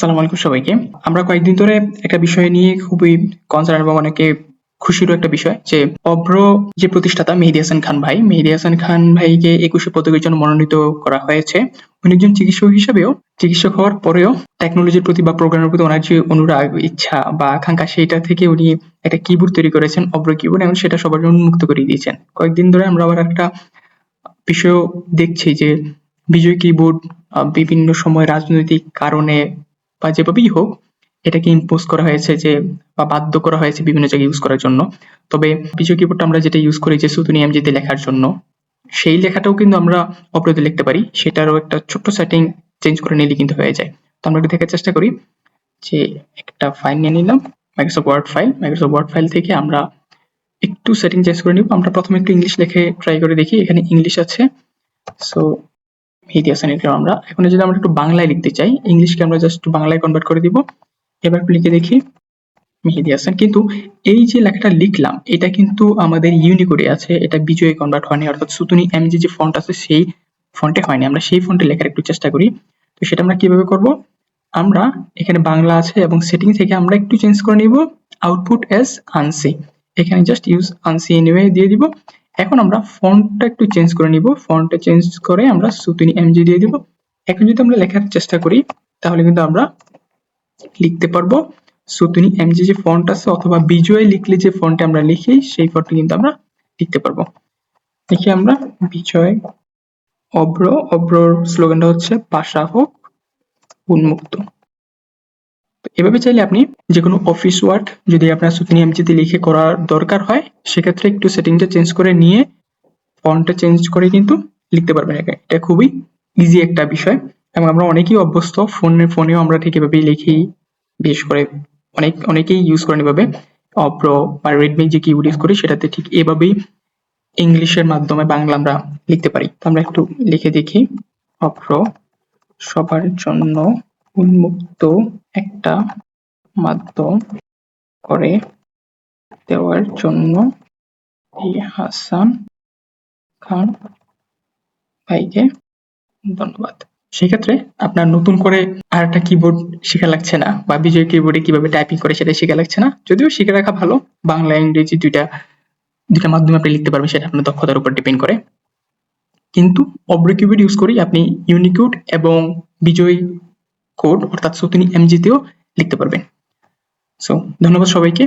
আসসালামু আলাইকুম সবাইকে। আমরা কয়েকদিন ধরে একটা বিষয় নিয়ে খুবই কনসার্ন এবং অনেকে খুশিরও একটা বিষয় যে, অভ্র যে প্রতিষ্ঠাতা মেহেদি হাসান খান ভাই, মেহেদি হাসান খান ভাইকে একুশে পদকের জন্য মনোনীত করা হয়েছে। উনি একজন চিকিৎসক হিসেবেও চিকিৎসক হওয়ার পরেও টেকনোলজির প্রতি বা প্রোগ্রামের প্রতি ওনার যে অনুরাগ, ইচ্ছা বা আকাঙ্ক্ষা সেটা থেকে উনি একটা কিবোর্ড তৈরি করেছেন, অভ্র কিবোর্ড এবং সেটা সবার জন্য উন্মুক্ত করে দিয়েছেন। কয়েকদিন ধরে আমরা আবার একটা বিষয় দেখছি যে, বিজয় কিবোর্ড বিভিন্ন সময় রাজনৈতিক কারণে বা যেভাবেই হোক, এটাকে ইম্পোজ করা হয়েছে যে, বা বাধ্য করা হয়েছে বিভিন্ন জায়গায় ইউজ করার জন্য। তবে বিজয় কিবোর্ডটা আমরা যেটা ইউজ করি যে সুতুনি এমজিতে লেখার জন্য, সেই লেখাটাও কিন্তু আমরা অপরাধে লিখতে পারি। সেটারও একটা ছোট্ট সেটিং চেঞ্জ করে নিলে কিন্তু হয়ে যায়। তো আমরা একটু দেখার চেষ্টা করি যে, একটা ফাইল নিয়ে নিলাম Microsoft Word file Microsoft Word file থেকে আমরা একটু সেটিং চেঞ্জ করে নিব। আমরা প্রথমে একটু ইংলিশ লিখে ট্রাই করে দেখি। এখানে ইংলিশ আছে। সো মেহেদি হাসান লিখলাম আমরা। এখন যদি আমরা একটু বাংলায় লিখতে চাই ইংলিশকে আমরা জাস্ট বাংলায় কনভার্ট করে দিব। এবার একটু লিখে দেখি মেহেদি হাসান কিন্তু এই যে লেখাটা লিখলাম, এটা কিন্তু আমাদের ইউনিকোডে আছে। এটা বিজয়ে কনভার্ট হয়নি, অর্থাৎ সুতুনি এমজি যে ফন্ট আছে, সেই ফন্টে হয়নি। আমরা সেই ফন্টে লেখার একটু চেষ্টা করি। তো সেটা আমরা কীভাবে করব? আমরা এখানে বাংলা আছে এবং সেটিং থেকে আমরা একটু চেঞ্জ করে নিব। আউটপুট এস আনসি এখানে জাস্ট ইউজ আনসি এনিওয়ে দিয়ে দিব। এখন আমরা ফন্টটা একটু চেঞ্জ করে নিব। ফন্টটা চেঞ্জ করে আমরা সুতুনি এমজি দিয়ে দিব। এখন যদি আমরা লেখার চেষ্টা করি, তাহলে কিন্তু আমরা লিখতে পারব সুতুনি এমজি যে ফন্ট আছে অথবা বিজয় লিখলে যে ফন্টে আমরা লিখি, সেই ফন্টে কিন্তু আমরা লিখতে পারব। দেখি আমরা বিজয় অব্র, অব্রর স্লোগানটা হচ্ছে পাশা হোক উন্মুক্ত। তো এভাবে চাইলে আপনি যে কোনো অফিস ওয়ার্ক যদি আপনার সুতনি এমজিতে লিখে করার দরকার হয়, সেক্ষেত্রে একটু সেটিংটা চেঞ্জ করে নিয়ে ফন্টটা চেঞ্জ করে কিন্তু লিখতে পারবেন। এটা খুবই ইজি একটা বিষয় এবং আমরা অনেকেই অভ্যস্ত ফোনে ফোনেও আমরা ঠিক এভাবেই লিখি, বিশেষ করে অনেক, অনেকেই ইউজ করেন এভাবে। অপ্রো বা রেডমি যে কিবোর্ড ইউজ করি, সেটাতে ঠিক এভাবেই ইংলিশের মাধ্যমে বাংলা আমরা লিখতে পারি। তো আমরা একটু লিখে দেখি। অপ্রো সবার জন্য উন্মুক্ত একটা মাধ্যম করে দেওয়ার জন্য এই হাসান খান ভাইকে ধন্যবাদ। সেক্ষেত্রে আপনার নতুন করে আর একটা কিবোর্ড শেখা লাগছে না বা বিজয় কিবোর্ডে কীভাবে টাইপিং করে সেটা শেখা লাগছে না, যদিও শিখে রাখা ভালো, বাংলা, ইংরেজি দুইটা দুইটা মাধ্যমে আপনি লিখতে পারবেন, সেটা আপনার দক্ষতার উপর ডিপেন্ড করে। কিন্তু অব্র কিবোর্ড ইউজ করি আপনি ইউনিকোড এবং বিজয় কোড অর্থাৎ সুতিনি এমজিতেও লিখতে পারবেন। সো ধন্যবাদ সবাইকে।